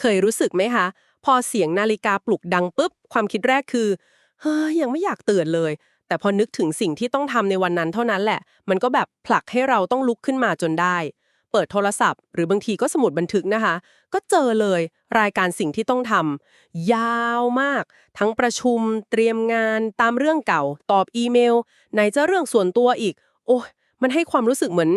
เคยรู้สึกไหมคะ พอเสียงนาฬิกาปลุกดังปุ๊บ ความคิดแรกคือ เฮ้ย ยังไม่อยากตื่นเลย แต่พอนึกถึงสิ่งที่ต้องทำในวันนั้นเท่านั้นแหละ มันก็แบบผลักให้เราต้องลุกขึ้นมาจนได้ เปิดโทรศัพท์ หรือบางทีก็สมุดบันทึกนะคะ ก็เจอเลย รายการสิ่งที่ต้องทำยาวมาก ทั้งประชุม เตรียมงาน ตามเรื่องเก่า ตอบอีเมล ไหนจะเรื่องส่วนตัวอีก โอ้ยมันให้ความรู้สึกเหมือน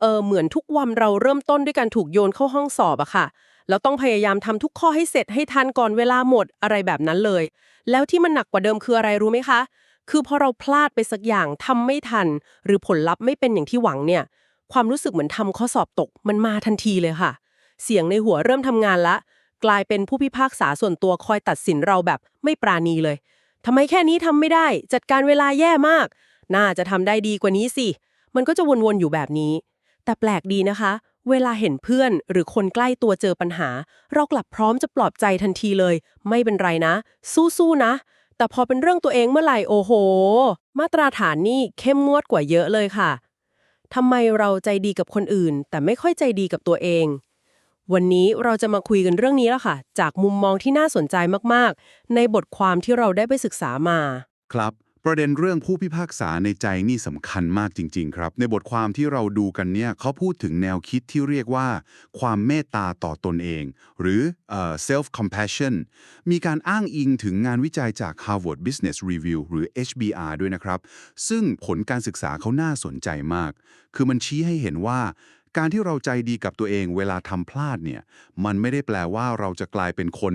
เออเหมือนทุกวันเราเริ่มต้นด้วยการถูกโยนเข้าห้องสอบอะค่ะ แล้วต้องพยายามทำทุกข้อให้เสร็จให้ทันก่อนเวลาหมดอะไรแบบนั้นเลย แล้วที่มันหนักกว่าเดิมคืออะไรรู้ไหมคะ คือพอเราพลาดไปสักอย่างทำไม่ทัน หรือผลลัพธ์ไม่เป็นอย่างที่หวังเนี่ย ความรู้สึกเหมือนทำข้อสอบตกมันมาทันทีเลยค่ะ เสียงในหัวเริ่มทำงานละ กลายเป็นผู้พิพากษาส่วนตัวคอยตัดสินเราแบบไม่ปราณีเลยทำไมแค่นี้ทำไม่ได้ จัดการเวลาแย่มาก น่าจะทำได้ดีกว่านี้สิ มันก็จะวนๆอยู่แบบนี้ แต่แปลกดีนะคะ เวลาเห็นเพื่อนหรือคนใกล้ตัวเจอปัญหา เรากลับพร้อมจะปลอบใจทันทีเลย ไม่เป็นไรนะ สู้ๆนะ แต่พอเป็นเรื่องตัวเองเมื่อไหร่โอ้โห มาตรฐานนี่เข้มงวดกว่าเยอะเลยค่ะทำไมเราใจดีกับคนอื่น แต่ไม่ค่อยใจดีกับตัวเอง วันนี้เราจะมาคุยกันเรื่องนี้แล้วค่ะ จากมุมมองที่น่าสนใจมากๆ ในบทความที่เราได้ไปศึกษามา ครับ ประเด็นเรื่องผู้พิพากษาในใจนี่สำคัญมากจริง ๆ ครับ ในบทความที่เราดูกันเนี่ยเขาพูดถึงแนวคิดที่เรียกว่า ความเมตตาต่อตนเอง หรือ self compassion มีการอ้างอิงถึงงานวิจัยจาก Harvard Business Review หรือ HBR ด้วยนะครับ ซึ่งผลการศึกษาเขาน่าสนใจมาก คือมันชี้ให้เห็นว่า การที่เราใจดีกับตัวเองเวลาทำพลาดเนี่ยมันไม่ได้แปลว่าเราจะกลายเป็นคน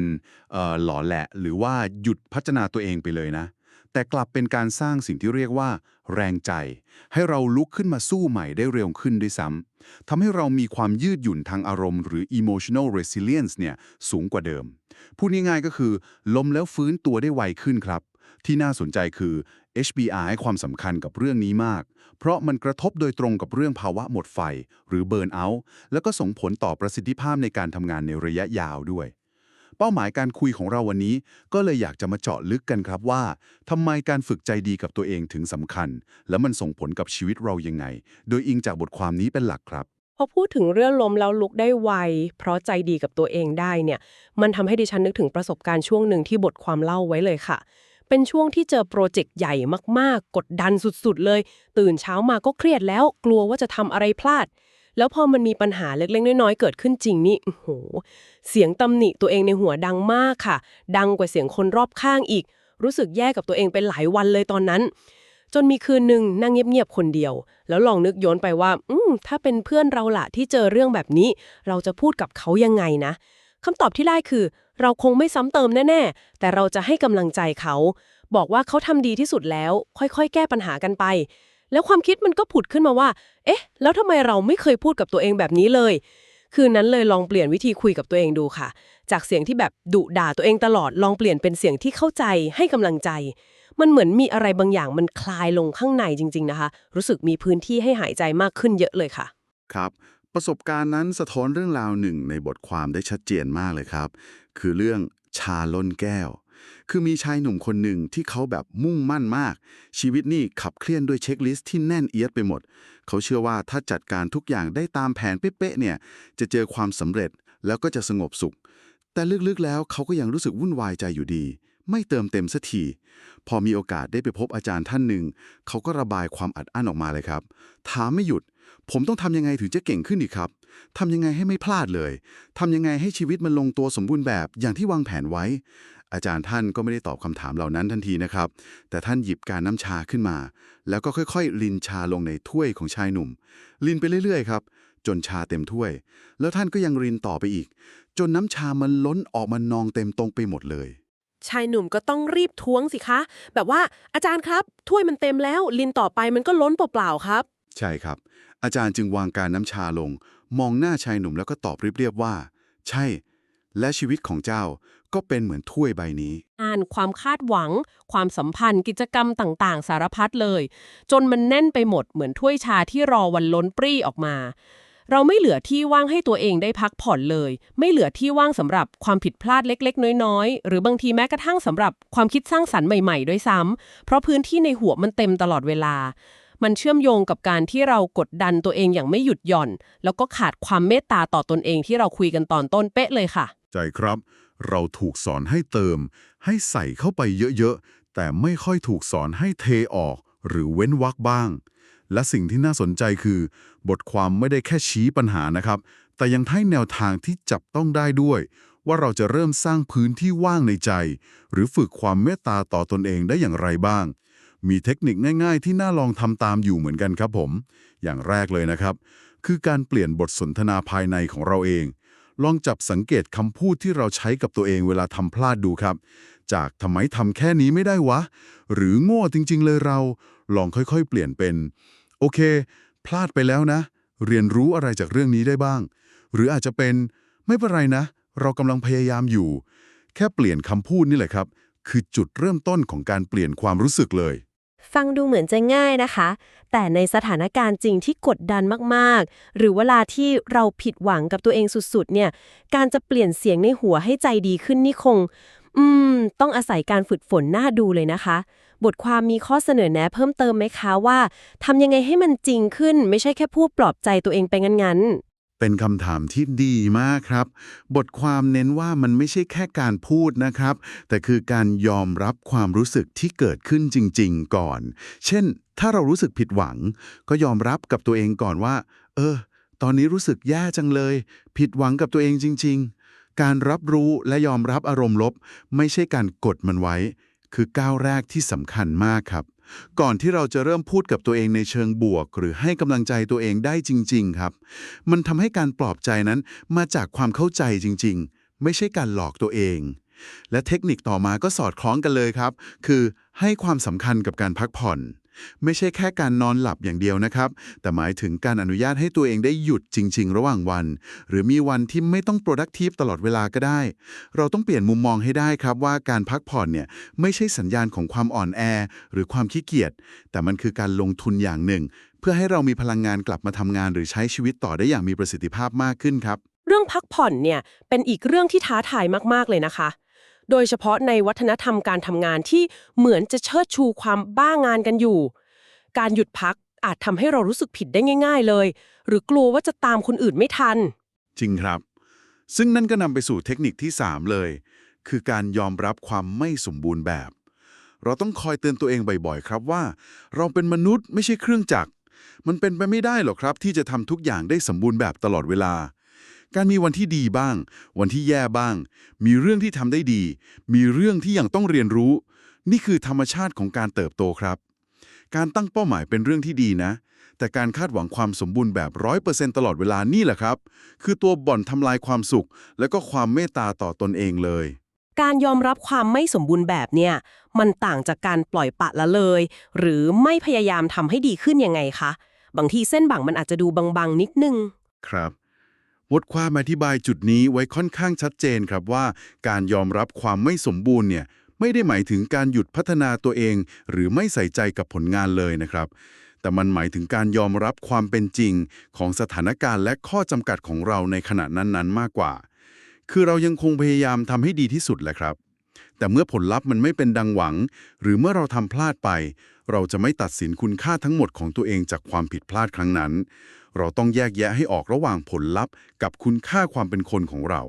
หล่อแหละ หรือว่าหยุดพัฒนาตัวเองไปเลยนะ แต่กลับเป็นการสร้างสิ่งที่เรียกว่า แรงใจ ให้เราลุกขึ้นมาสู้ใหม่ได้เร็วขึ้นด้วยซ้ำทำให้เรามีความยืดหยุ่นทางอารมณ์หรือ emotional resilience เนี่ยสูงกว่าเดิม พูดง่ายๆก็คือ ล้มแล้วฟื้นตัวได้ไวขึ้นครับ ที่น่าสนใจคือ HBR ให้ความสำคัญกับเรื่องนี้มาก เพราะมันกระทบโดยตรงกับเรื่องภาวะหมดไฟ หรือ burn out แล้วก็ส่งผลต่อประสิทธิภาพในการทำงานในระยะยาวด้วย เป้าหมายการคุยของเราวันนี้ ก็เลยอยากจะมาเจาะลึกกันครับว่าทำไมการฝึกใจดีกับตัวเองถึงสำคัญ และมันส่งผลกับชีวิตเรายังไง โดยอิงจากบทความนี้เป็นหลักครับพอพูดถึงเรื่องล้มแล้วลุกได้ไว เพราะใจดีกับตัวเองได้เนี่ย มันทำให้ดิฉันนึกถึงประสบการณ์ช่วงหนึ่งที่บทความเล่าไว้เลยค่ะ เป็นช่วงที่เจอโปรเจกต์ใหญ่มากๆ กดดันสุดๆเลย ตื่นเช้ามาก็เครียดแล้ว กลัวว่าจะทำอะไรพลาด แล้วพอมันมีปัญหาเล็กๆน้อยๆเกิดขึ้นจริงนี่โอ้โห เสียงตำหนิตัวเองในหัวดังมากค่ะ ดังกว่าเสียงคนรอบข้างอีก รู้สึกแย่กับตัวเองเป็นหลายวันเลยตอนนั้น จนมีคืนหนึ่งนั่งเงียบๆคนเดียว แล้วลองนึกย้อนไปว่า อืมถ้าเป็นเพื่อนเราละที่เจอเรื่องแบบนี้ เราจะพูดกับเขายังไงนะคำตอบที่ได้คือ เราคงไม่ซ้ำเติมแน่ๆ แต่เราจะให้กำลังใจเขา บอกว่าเขาทำดีที่สุดแล้ว ค่อยๆ แก้ปัญหากันไป แล้วความคิดมันก็ผุดขึ้นมาว่า เอ๊ะ แล้วทำไมเราไม่เคยพูดกับตัวเองแบบนี้เลย คืนนั้นเลยลองเปลี่ยนวิธีคุยกับตัวเองดูค่ะ จากเสียงที่แบบดุด่าตัวเองตลอด ลองเปลี่ยนเป็นเสียงที่เข้าใจให้กำลังใจ มันเหมือนมีอะไรบางอย่างมันคลายลงข้างในจริง ๆนะคะ รู้สึกมีพื้นที่ให้หายใจมากขึ้นเยอะเลยค่ะ ครับ ประสบการณ์นั้นสะท้อนเรื่องราวหนึ่งในบทความได้ชัดเจนมากเลยครับ คือเรื่องชาล้นแก้ว คือมีชายหนุ่มคนหนึ่งที่เขาแบบมุ่งมั่นมาก ชีวิตนี่ขับเคลื่อนด้วยเช็คลิสต์ที่แน่นเอียดไปหมด เขาเชื่อว่าถ้าจัดการทุกอย่างได้ตามแผนเป๊ะๆเนี่ย จะเจอความสำเร็จแล้วก็จะสงบสุข แต่ลึกๆแล้วเขาก็ยังรู้สึกวุ่นวายใจอยู่ดี ไม่เติมเต็มสักทีพอมีโอกาสได้ไปพบอาจารย์ท่านหนึ่งเขาก็ระบายความอัดอั้นออกมาเลยครับถามไม่หยุด ผมต้องทำยังไงถึงจะเก่งขึ้นอีกครับทำยังไงให้ไม่พลาดเลยทำยังไงให้ชีวิตมันลงตัวสมบูรณ์แบบอย่างที่วางแผนไว้ อาจารย์ท่านก็ไม่ได้ตอบคำถามเหล่านั้นทันทีนะครับ แต่ท่านหยิบการน้ำชาขึ้นมา แล้วก็ค่อยๆ ลินชาลงในถ้วยของชายหนุ่ม ลินไปเรื่อยๆครับจนชาเต็มถ้วย แล้วท่านก็ยังรินต่อไปอีก จนน้ำชามันล้นออกมานองเต็มตรงไปหมดเลย ชายหนุ่มก็ต้องรีบท้วงสิคะ แบบว่าอาจารย์ครับ ถ้วยมันเต็มแล้ว ลินต่อไปมันก็ล้นเปล่าๆครับ ใช่ครับ อาจารย์จึงวางการน้ำชาลง มองหน้าชายหนุ่มแล้วก็ตอบเรียบๆว่า ใช่ และชีวิตของเจ้าก็เป็นเหมือนถ้วยใบนี้ อ่านความคาดหวัง ความสัมพันธ์ กิจกรรมต่างๆ สารพัดเลย จนมันแน่นไปหมดเหมือนถ้วยชาที่รอวันล้นปรี้ออกมา เราไม่เหลือที่ว่างให้ตัวเองได้พักผ่อนเลย ไม่เหลือที่ว่างสำหรับความผิดพลาดเล็ก ๆ น้อยๆ หรือบางทีแม้กระทั่งสำหรับความคิดสร้างสรรค์ใหม่ๆ ด้วยซ้ำเพราะพื้นที่ในหัวมันเต็มตลอดเวลา มันเชื่อมโยงกับการที่เรากดดันตัวเองอย่างไม่หยุดหย่อน แล้วก็ขาดความเมตตาต่อตนเองที่เราคุยกันตอนต้นเป๊ะเลยค่ะ ใจครับ เราถูกสอนให้เติม ให้ใส่เข้าไปเยอะๆ แต่ไม่ค่อยถูกสอนให้เทออก หรือเว้นวรรคบ้าง และสิ่งที่น่าสนใจคือ บทความไม่ได้แค่ชี้ปัญหานะครับ แต่ยังให้แนวทางที่จับต้องได้ด้วยว่าเราจะเริ่มสร้างพื้นที่ว่างในใจ หรือฝึกความเมตตาต่อตนเองได้อย่างไรบ้าง มีเทคนิคง่าย ๆ ที่น่าลองทำตามอยู่เหมือนกันครับผม อย่างแรกเลยนะครับ คือการเปลี่ยนบทสนทนาภายในของเราเอง ลองจับสังเกตคำพูดที่เราใช้กับตัวเองเวลาทำพลาดดูครับ จากทำไมทำแค่นี้ไม่ได้วะ หรือโง่จริง ๆ เลยเรา ลองค่อยๆ เปลี่ยนเป็น โอเค พลาดไปแล้วนะ เรียนรู้อะไรจากเรื่องนี้ได้บ้าง หรืออาจจะเป็นไม่เป็นไรนะ เรากำลังพยายามอยู่ แค่เปลี่ยนคำพูดนี่แหละครับ คือจุดเริ่มต้นของการเปลี่ยนความรู้สึกเลย ฟังดูเหมือนจะง่ายนะคะ แต่ในสถานการณ์จริงที่กดดันมากๆ หรือเวลาที่เราผิดหวังกับตัวเองสุดๆ เนี่ย การจะเปลี่ยนเสียงในหัวให้ใจดีขึ้นนี่คง อืม ต้องอาศัยการฝึกฝนหน้าดูเลยนะคะ บทความมีข้อเสนอแนะเพิ่มเติมไหมคะว่าทำยังไงให้มันจริงขึ้นไม่ใช่แค่พูดปลอบใจตัวเองไปงั้นๆ เป็นคำถามที่ดีมากครับ บทความเน้นว่ามันไม่ใช่แค่การพูดนะครับ แต่คือการยอมรับความรู้สึกที่เกิดขึ้นจริง ๆ ก่อน เช่น ถ้าเรารู้สึกผิดหวัง ก็ยอมรับกับตัวเองก่อนว่า เออ ตอนนี้รู้สึกแย่จังเลย ผิดหวังกับตัวเองจริง ๆ การรับรู้และยอมรับอารมณ์ลบ ไม่ใช่การกดมันไว้ คือก้าวแรกที่สำคัญมากครับ ก่อนที่เราจะเริ่มพูดกับตัวเองในเชิงบวก หรือให้กำลังใจตัวเองได้จริง ๆ ครับ มันทำให้การปลอบใจนั้นมาจากความเข้าใจจริง ๆ ไม่ใช่การหลอกตัวเอง และเทคนิคต่อมาก็สอดคล้องกันเลยครับ คือให้ความสำคัญกับการพักผ่อน ไม่ใช่แค่การนอนหลับอย่างเดียวนะครับ แต่หมายถึงการอนุญาตให้ตัวเองได้หยุดจริง ๆ ระหว่างวัน หรือมีวันที่ไม่ต้อง productive ตลอดเวลาก็ได้ เราต้องเปลี่ยนมุมมองให้ได้ครับว่าการพักผ่อนเนี่ยไม่ใช่สัญญาณของความอ่อนแอ หรือความขี้เกียจ แต่มันคือการลงทุนอย่างหนึ่ง เพื่อให้เรามีพลังงานกลับมาทำงาน หรือใช้ชีวิตต่อได้อย่างมีประสิทธิภาพมากขึ้นครับ เรื่องพักผ่อนเนี่ยเป็นอีกเรื่องที่ท้าทายมากๆเลยนะคะ โดยเฉพาะในวัฒนธรรมการทำงานที่เหมือนจะเชิดชูความบ้างานกันอยู่ การหยุดพักอาจทำให้เรารู้สึกผิดได้ง่าย ๆ เลย หรือกลัวว่าจะตามคนอื่นไม่ทัน จริงครับ ซึ่งนั่นก็นำไปสู่เทคนิคที่ 3 เลย คือการยอมรับความไม่สมบูรณ์แบบ เราต้องคอยเตือนตัวเองบ่อยๆครับว่า เราเป็นมนุษย์ไม่ใช่เครื่องจักรมันเป็นไปไม่ได้หรอกครับ ที่จะทำทุกอย่างได้สมบูรณ์แบบตลอดเวลา การมีวันที่ดีบ้าง วันที่แย่บ้าง มีเรื่องที่ทำได้ดี มีเรื่องที่ยังต้องเรียนรู้ นี่คือธรรมชาติของการเติบโตครับ การตั้งเป้าหมายเป็นเรื่องที่ดีนะ แต่การคาดหวังความสมบูรณ์แบบร้อยเปอร์เซ็นต์ตลอดเวลานี่แหละครับ คือตัวบ่อนทำลายความสุข และก็ความเมตตาต่อตนเองเลย การยอมรับความไม่สมบูรณ์แบบเนี่ย มันต่างจากการปล่อยปละละเลย หรือไม่พยายามทำให้ดีขึ้นยังไงคะ บางทีเส้นบางมันอาจจะดูบางๆนิดนึง ครับ บทความอธิบายจุดนี้ไว้ค่อนข้างชัดเจนครับว่า การยอมรับความไม่สมบูรณ์เนี่ยไม่ได้หมายถึงการหยุดพัฒนาตัวเอง หรือไม่ใส่ใจกับผลงานเลยนะครับ แต่มันหมายถึงการยอมรับความเป็นจริงของสถานการณ์และข้อจำกัดของเราในขณะนั้นๆ มากกว่า คือเรายังคงพยายามทำให้ดีที่สุดแหละครับ แต่เมื่อผลลัพธ์มันไม่เป็นดังหวัง หรือเมื่อเราทำพลาดไป เราจะไม่ตัดสินคุณค่าทั้งหมดของตัวเองจากความผิดพลาดครั้งนั้น เราต้องแยกแยะให้ออกระหว่างผลลัพธ์กับคุณค่าความเป็นคนของเรา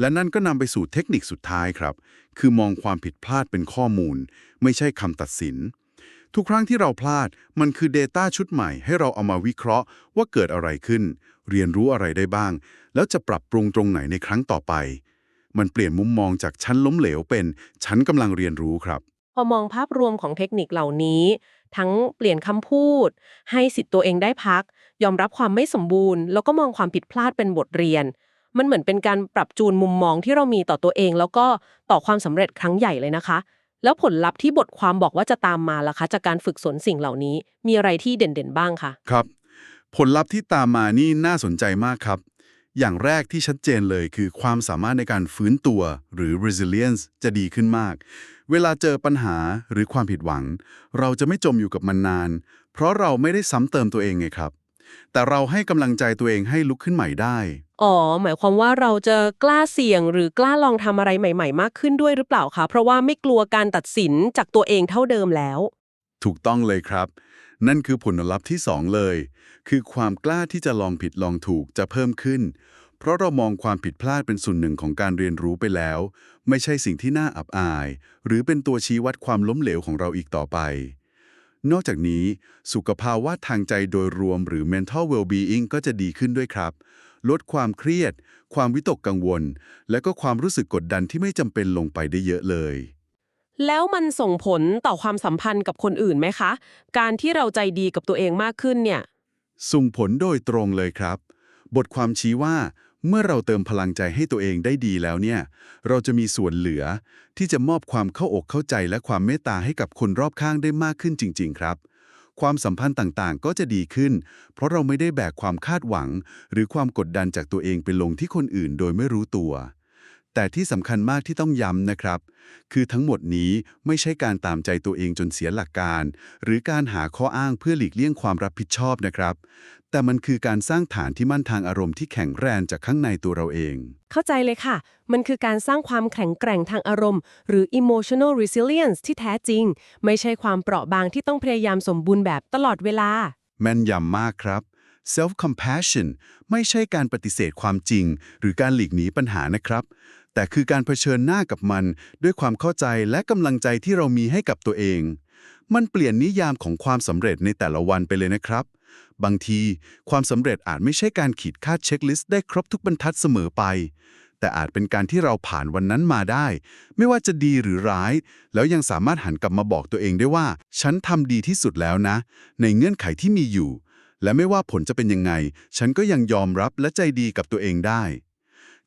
และนั่นก็นำไปสู่เทคนิคสุดท้ายครับ คือมองความผิดพลาดเป็นข้อมูล ไม่ใช่คำตัดสิน ทุกครั้งที่เราพลาด มันคือ Data ชุดใหม่ ให้เราเอามาวิเคราะห์ว่าเกิดอะไรขึ้น เรียนรู้อะไรได้บ้าง แล้วจะปรับปรุงตรงไหนในครั้งต่อไป มันเปลี่ยนมุมมองจากชั้นล้มเหลวเป็นชั้นกำลังเรียนรู้ครับ พอมองภาพรวมของเทคนิคเหล่านี้ ทั้งเปลี่ยนคำพูด ให้สิทธิ์ตัวเองได้พัก ยอมรับความไม่สมบูรณ์ แล้วก็มองความผิดพลาดเป็นบทเรียน มันเหมือนเป็นการปรับจูนมุมมองที่เรามีต่อตัวเอง แล้วก็ต่อความสำเร็จครั้งใหญ่เลยนะคะ แล้วผลลัพธ์ที่บทความบอกว่าจะตามมาล่ะคะ จากการฝึกฝนสิ่งเหล่านี้ มีอะไรที่เด่นๆบ้างคะครับ ผลลัพธ์ที่ตามมานี่น่าสนใจมากครับ อย่างแรกที่ชัดเจนเลยคือความสามารถในการฟื้นตัวหรือ resilience จะดีขึ้นมาก เวลาเจอปัญหาหรือความผิดหวัง เราจะไม่จมอยู่กับมันนาน เพราะเราไม่ได้ซ้ำเติมตัวเองไงครับ แต่เราให้กำลังใจตัวเองให้ลุกขึ้นใหม่ได้ อ๋อ หมายความว่าเราจะกล้าเสี่ยงหรือกล้าลองทำอะไรใหม่ ๆ มากขึ้นด้วยหรือเปล่าคะ เพราะว่าไม่กลัวการตัดสินจากตัวเองเท่าเดิมแล้ว ถูกต้องเลยครับ นั่นคือผลลัพธ์ที่2เลย คือความกล้าที่จะลองผิดลองถูกจะเพิ่มขึ้น เพราะเรามองความผิดพลาดเป็นส่วนหนึ่งของการเรียนรู้ไปแล้ว ไม่ใช่สิ่งที่น่าอับอาย หรือเป็นตัวชี้วัดความล้มเหลวของเราอีกต่อไป นอกจากนี้ สุขภาวะทางใจโดยรวมหรือ mental well-being ก็จะดีขึ้นด้วยครับ ลดความเครียด ความวิตกกังวล และก็ความรู้สึกกดดันที่ไม่จำเป็นลงไปได้เยอะเลยแล้วมันส่งผลต่อความสัมพันธ์กับคนอื่นไหมคะ การที่เราใจดีกับตัวเองมากขึ้นเนี่ย ส่งผลโดยตรงเลยครับ บทความชี้ว่า เมื่อเราเติมพลังใจให้ตัวเองได้ดีแล้วเนี่ย เราจะมีส่วนเหลือ ที่จะมอบความเข้าอกเข้าใจและความเมตตาให้กับคนรอบข้างได้มากขึ้นจริง ๆ ครับ ความสัมพันธ์ต่างๆ ก็จะดีขึ้น เพราะเราไม่ได้แบกความคาดหวัง หรือความกดดันจากตัวเองไปลงที่คนอื่นโดยไม่รู้ตัว แต่ที่สำคัญมากที่ต้องย้ำนะครับ คือทั้งหมดนี้ไม่ใช่การตามใจตัวเองจนเสียหลักการ หรือการหาข้ออ้างเพื่อหลีกเลี่ยงความรับผิดชอบนะครับ แต่มันคือการสร้างฐานที่มั่นทางอารมณ์ที่แข็งแรงจากข้างในตัวเราเอง เข้าใจเลยค่ะ มันคือการสร้างความแข็งแกร่งทางอารมณ์ หรือ emotional resilience ที่แท้จริง ไม่ใช่ความเปราะบางที่ต้องพยายามสมบูรณ์แบบตลอดเวลา แม่นยำมากครับ self compassion ไม่ใช่การปฏิเสธความจริง หรือการหลีกหนีปัญหานะครับ แต่คือการเผชิญหน้ากับมัน ด้วยความเข้าใจและกำลังใจที่เรามีให้กับตัวเอง มันเปลี่ยนนิยามของความสำเร็จในแต่ละวันไปเลยนะครับ บางทีความสำเร็จอาจไม่ใช่การขีดค่าเช็คลิสต์ได้ครบทุกบรรทัดเสมอไป แต่อาจเป็นการที่เราผ่านวันนั้นมาได้ ไม่ว่าจะดีหรือร้าย แล้วยังสามารถหันกลับมาบอกตัวเองได้ว่า ฉันทำดีที่สุดแล้วนะ ในเงื่อนไขที่มีอยู่ และไม่ว่าผลจะเป็นยังไง ฉันก็ยังยอมรับและใจดีกับตัวเองได้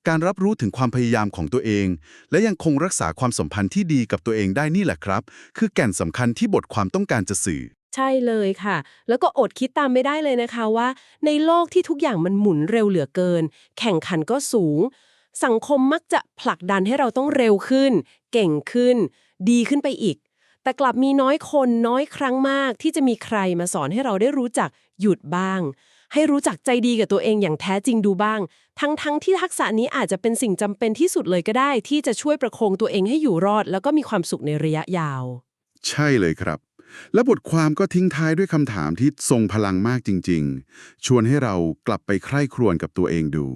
การรับรู้ถึงความพยายามของตัวเอง และยังคงรักษาความสัมพันธ์ที่ดีกับตัวเองได้นี่แหละครับ คือแก่นสำคัญที่บทความต้องการจะสื่อ ใช่เลยค่ะ แล้วก็อดคิดตามไม่ได้เลยนะคะว่า ในโลกที่ทุกอย่างมันหมุนเร็วเหลือเกิน แข่งขันก็สูง สังคมมักจะผลักดันให้เราต้องเร็วขึ้น เก่งขึ้น ดีขึ้นไปอีก แต่กลับมีน้อยคนน้อยครั้งมากที่จะมีใครมาสอนให้เราได้รู้จักหยุดบ้าง ให้รู้จักใจดีกับตัวเองอย่างแท้จริงดูบ้าง ทั้งๆที่ทักษะนี้อาจจะเป็นสิ่งจำเป็นที่สุดเลยก็ได้ ที่จะช่วยประคองตัวเองให้อยู่รอด แล้วก็มีความสุขในระยะยาว ใช่เลยครับ และบทความก็ทิ้งท้ายด้วยคำถามที่ทรงพลังมากจริง ๆ ชวนให้เรากลับไปใคร่ครวญกับตัวเองดู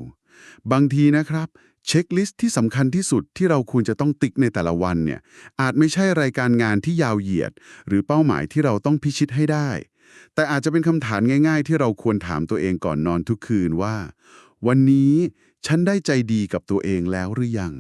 บางทีนะครับ เช็คลิสต์ที่สำคัญที่สุดที่เราควรจะต้องติ๊กในแต่ละวันเนี่ยอาจไม่ใช่รายการงานที่ยาวเหยียด หรือเป้าหมายที่เราต้องพิชิตให้ได้ แต่อาจจะเป็นคำถามง่าย ๆ ที่เราควรถามตัวเองก่อนนอนทุกคืนว่า วันนี้ฉันได้ใจดีกับตัวเองแล้วหรือยัง